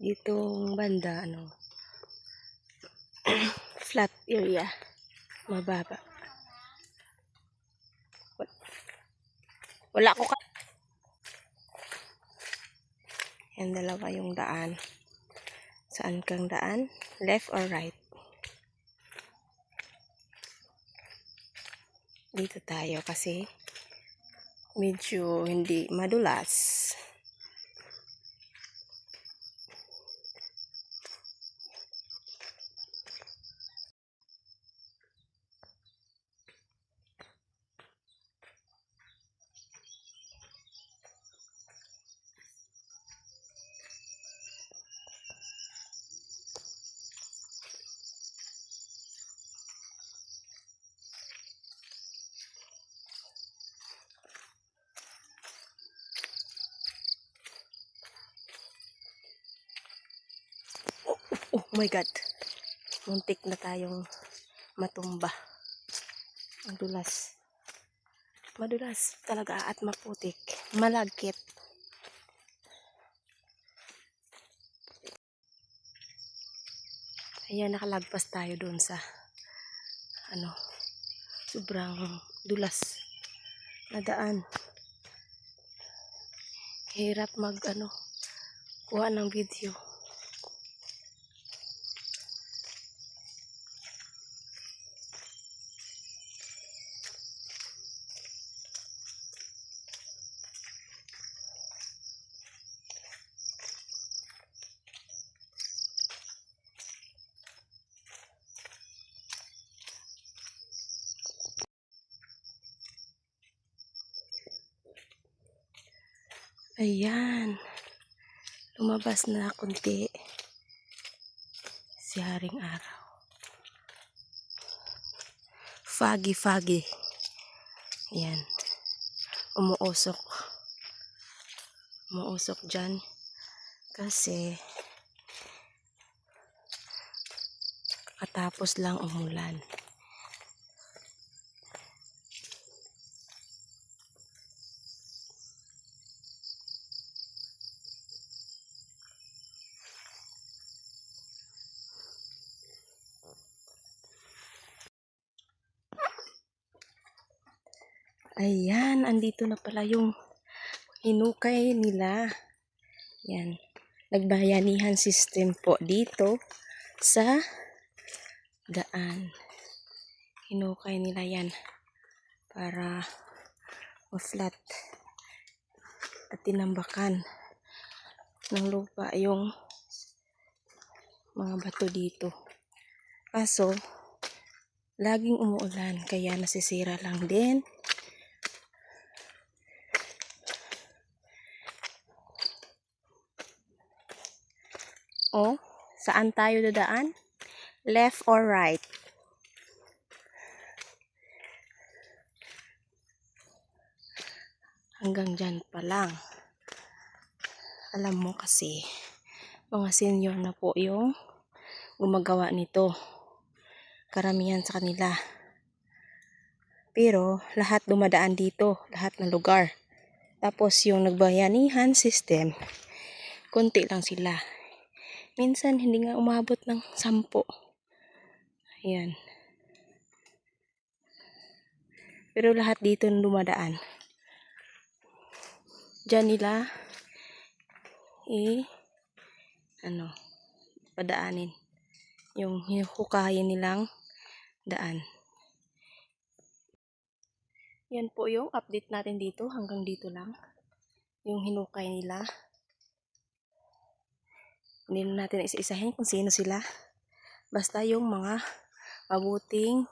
Ditong banda, ano, flat area. Mababa. Wal- Wala ko ka. Yan dalawa yung daan. Saan kang daan? Left or right? Dito tayo kasi medyo hindi madulas. Oh my God. Muntik na tayong matumba. Madulas. Madulas talaga at maputik. Malagkit. Ayan, nakalagpas tayo doon sa ano, sobrang dulas na daan. Hirap mag ano, kuha ng video. Ayan. Lumabas na kunti si Haring Araw. Foggy, foggy. Ayan. Umuusok. Umuusok dyan. Kasi katapos lang umulan. Ayan, andito na pala yung hinukay nila. Yan. Nagbayanihan system po dito sa daan. Hinukay nila yan para ma-flat at tinambakan ng lupa yung mga bato dito. Kaso, laging umuulan kaya nasisira lang din O, saan tayo dadaan? Left or right? Hanggang dyan pa lang. Alam mo kasi, mga senior na po yung gumagawa nito. Karamihan sa kanila. Pero, lahat dumadaan dito. Lahat ng lugar. Tapos, yung nagbayanihan system, konti lang sila. Minsan, hindi nga umabot ng sampo. Ayan. Pero lahat dito dumadaan. Diyan nila i ano padaanin yung hinuhukayin nilang daan. Yan po yung update natin dito hanggang dito lang. Yung hinukay nila. Hindi na natin isa-isahin kung sino sila. Basta yung mga mabuting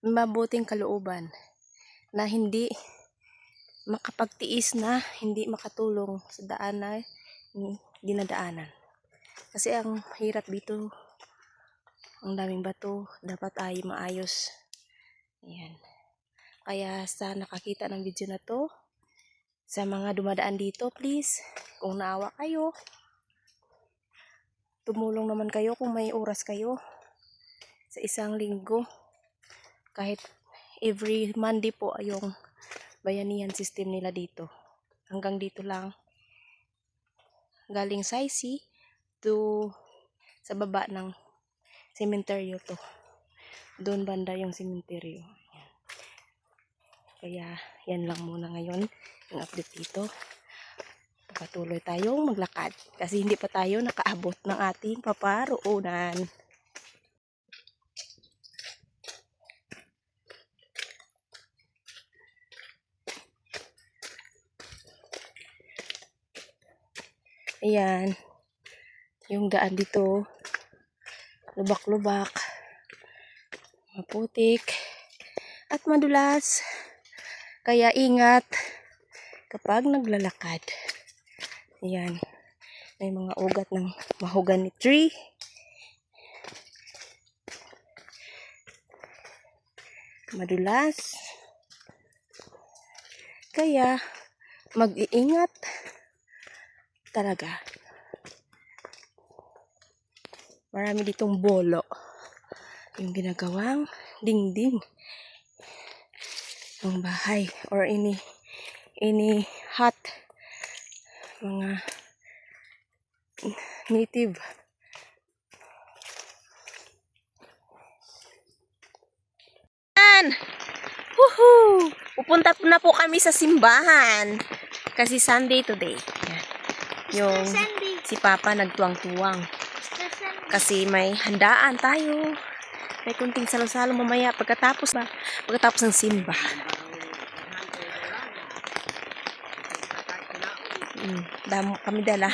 mabuting kalooban na hindi makapagtiis na hindi makatulong sa daan na dinadaanan. Kasi ang hirap dito, ang daming bato, dapat ay maayos. Ayan. Kaya sa nakakita ng video na to, sa mga dumadaan dito, please, kung naawa kayo, tumulong naman kayo kung may oras kayo sa isang linggo. Kahit every Monday po ay yung bayanihan system nila dito. Hanggang dito lang. Galing Saisi to sa baba ng sementeryo to. Doon banda yung sementeryo. Kaya yan lang muna ngayon yung update dito. Patuloy tayong maglakad kasi hindi pa tayo nakaabot ng ating paparoonan. Ayan. Yung daan dito. Lubak-lubak. Maputik. At madulas. Kaya ingat kapag naglalakad. Ayan. May mga ugat ng mahogany tree. Madulas. Kaya mag-iingat talaga. Marami ditong bolo. Yung ginagawang dingding ng bahay or any any hut mga native Yan! Woohoo! Pupunta na po kami sa simbahan. Kasi Sunday today. Yan. Yung si Papa nagtuwang-tuwang. Kasi may handaan tayo. May kunting salo-salo mamaya pagkatapos ba? Pagkatapos ng simba. Mm, damo kami dala.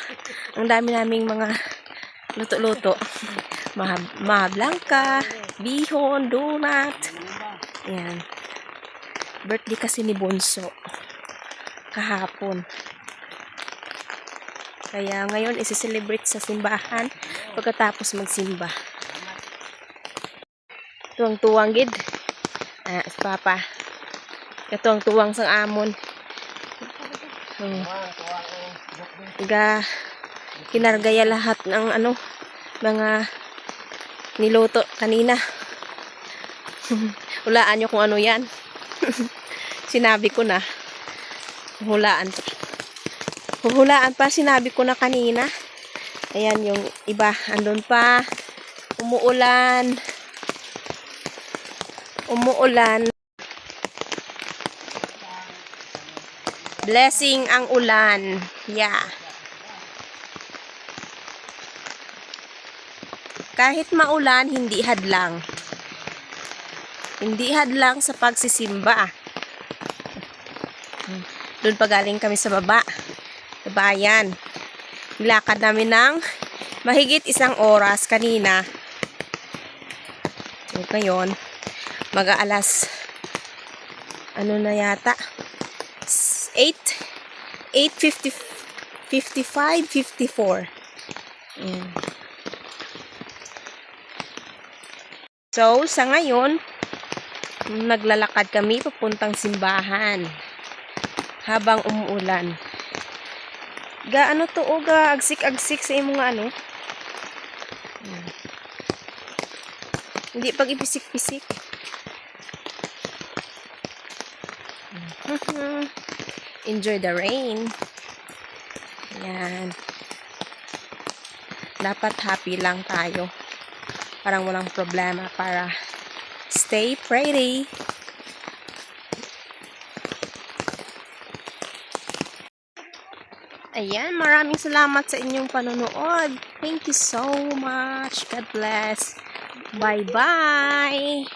Ang dami naming mga luto-luto. Maha, maha blanca, bihon, donut. Yan. Birthday kasi ni Bonso. Kahapon. Kaya ngayon isi-celebrate sa simbahan pagkatapos magsimba. Tuwang-tuwang gid. Ah, Papa. Katuwang-tuwang sang amon. Hmm. Kinargaya lahat ng ano mga niluto kanina. Hulaan nyo kung ano yan. sinabi ko na. Hulaan. Huhulaan pa, sinabi ko na kanina. Ayan yung iba. Andun pa. Umuulan. Umuulan. Blessing ang ulan. Yeah. Kahit maulan, hindi hadlang. Hindi hadlang sa pagsisimba. Hmm. Doon pa galing kami sa baba. Sa bayan. Nilakad namin ng mahigit isang oras kanina. So, ngayon, mag-aalas ano na yata 8 8.50 55 54 Ayan. So, sa ngayon, naglalakad kami papuntang simbahan habang umuulan. Ga ano to o ga agsik-agsik sa imong ano? Ayan. Hindi pag ipisik-pisik. Enjoy the rain. Ayan. Dapat happy lang tayo. Parang walang problema para stay pretty. Ayan, maraming salamat sa inyong panonood. Thank you so much. God bless. Bye-bye.